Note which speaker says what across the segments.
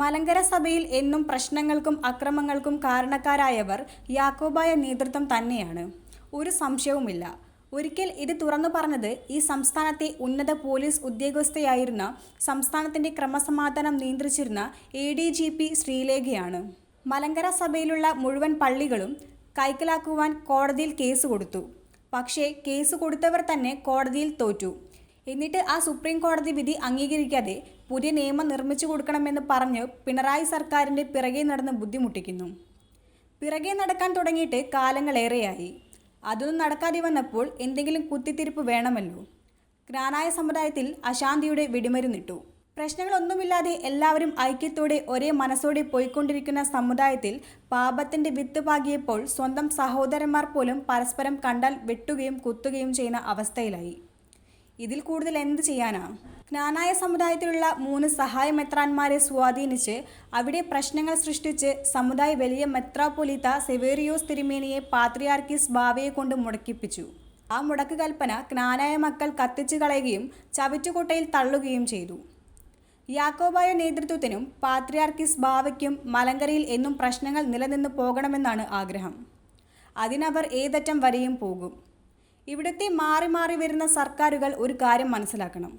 Speaker 1: മലങ്കര സഭയിൽ എന്നും പ്രശ്നങ്ങൾക്കും അക്രമങ്ങൾക്കും കാരണക്കാരായവർ യാക്കോബായ നേതൃത്വം തന്നെയാണ്. ഒരു സംശയവുമില്ല. ഒരിക്കൽ ഇത് തുറന്നു പറഞ്ഞത് ഈ സംസ്ഥാനത്തെ ഉന്നത പോലീസ് ഉദ്യോഗസ്ഥയായിരുന്ന സംസ്ഥാനത്തിന്റെ ക്രമസമാധാനം നിയന്ത്രിച്ചിരുന്ന എ ഡി ജി പി ശ്രീലേഖയാണ്. മലങ്കര സഭയിലുള്ള മുഴുവൻ പള്ളികളും കൈക്കലാക്കുവാൻ കോടതിയിൽ കേസ് കൊടുത്തു. പക്ഷേ കേസ് കൊടുത്തവർ തന്നെ കോടതിയിൽ തോറ്റു. എന്നിട്ട് ആ സുപ്രീം കോടതി വിധി അംഗീകരിക്കാതെ പുതിയ നിയമം നിർമ്മിച്ചു കൊടുക്കണമെന്ന് പറഞ്ഞ് പിണറായി സർക്കാരിന്റെ പിറകെ നടന്ന് ബുദ്ധിമുട്ടിക്കുന്നു. പിറകെ നടക്കാൻ തുടങ്ങിയിട്ട് കാലങ്ങളേറെയായി. അതൊന്നും നടക്കാതെ വന്നപ്പോൾ എന്തെങ്കിലും കുത്തിത്തിരിപ്പ് വേണമല്ലോ. ഗ്രാനായ സമുദായത്തിൽ അശാന്തിയുടെ വെടിമരുന്നിട്ടു പ്രശ്നങ്ങളൊന്നുമില്ലാതെ എല്ലാവരും ഐക്യത്തോടെ ഒരേ മനസ്സോടെ പോയിക്കൊണ്ടിരിക്കുന്ന സമുദായത്തിൽ പാപത്തിന്റെ വിത്ത് പാകിയപ്പോൾ സ്വന്തം സഹോദരന്മാർ പോലും പരസ്പരം കണ്ടാൽ വെട്ടുകയും കുത്തുകയും ചെയ്യുന്ന അവസ്ഥയിലായി. ഇതിൽ കൂടുതൽ എന്ത് ചെയ്യാനാ? ജ്ഞാനായ സമുദായത്തിലുള്ള മൂന്ന് സഹായ മെത്രാന്മാരെ സ്വാധീനിച്ച് അവിടെ പ്രശ്നങ്ങൾ സൃഷ്ടിച്ച് സമുദായ വലിയ മെത്രാപൊലിത്ത സെവേറിയോസ് തിരുമേനിയെ പാത്രിയാർക്കിസ് ബാവയെ കൊണ്ട് മുടക്കിപ്പിച്ചു. ആ മുടക്ക് കൽപ്പന ജ്ഞാനായ മക്കൾ കത്തിച്ചു കളയുകയും ചവിറ്റുകൊട്ടയിൽ തള്ളുകയും ചെയ്തു. യാക്കോബായ നേതൃത്വത്തിനും പാത്രിയാർക്കിസ് ബാവയ്ക്കും മലങ്കരയിൽ എന്നും പ്രശ്നങ്ങൾ നിലനിന്ന് പോകണമെന്നാണ് ആഗ്രഹം. അതിനവർ ഏതറ്റം വരെയും പോകും. ഇവിടുത്തെ മാറി മാറി വരുന്ന സർക്കാരുകൾ ഒരു കാര്യം മനസ്സിലാക്കണം.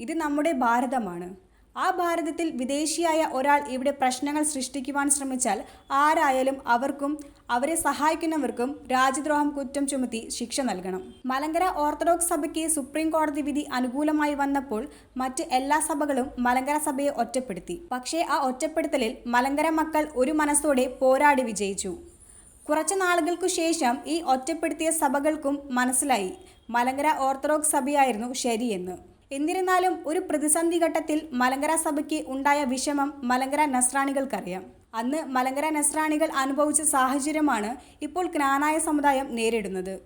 Speaker 1: ഇത് നമ്മുടെ ഭാരതമാണ്. ആ ഭാരതത്തിൽ വിദേശിയായ ഒരാൾ ഇവിടെ പ്രശ്നങ്ങൾ സൃഷ്ടിക്കുവാൻ ശ്രമിച്ചാൽ ആരായാലും അവർക്കും അവരെ സഹായിക്കുന്നവർക്കും രാജ്യദ്രോഹം കുറ്റം ചുമത്തി ശിക്ഷ നൽകണം. മലങ്കര ഓർത്തഡോക്സ് സഭയ്ക്ക് സുപ്രീം കോടതി വിധി അനുകൂലമായി വന്നപ്പോൾ മറ്റ് എല്ലാ സഭകളും മലങ്കര സഭയെ ഒറ്റപ്പെടുത്തി. പക്ഷേ ആ ഒറ്റപ്പെടുത്തലിൽ മലങ്കര മക്കൾ ഒരു മനസ്സോടെ പോരാടി വിജയിച്ചു. കുറച്ച് നാളുകൾക്കു ശേഷം ഈ ഒറ്റപ്പെടുത്തിയ സഭകൾക്കും മനസ്സിലായി. മലങ്കര ഓർത്തഡോക്സ് സഭയായിരുന്നു ശരിയെന്ന്. എന്നിരുന്നാലും ഒരു പ്രതിസന്ധി ഘട്ടത്തിൽ മലങ്കര സഭയ്ക്ക് ഉണ്ടായ വിഷമം മലങ്കര നസ്രാണികൾക്കറിയാം. അന്ന് മലങ്കര നസ്രാണികൾ അനുഭവിച്ച സാഹചര്യമാണ് ഇപ്പോൾ ജ്ഞാനായ സമുദായം നേരിടുന്നത്.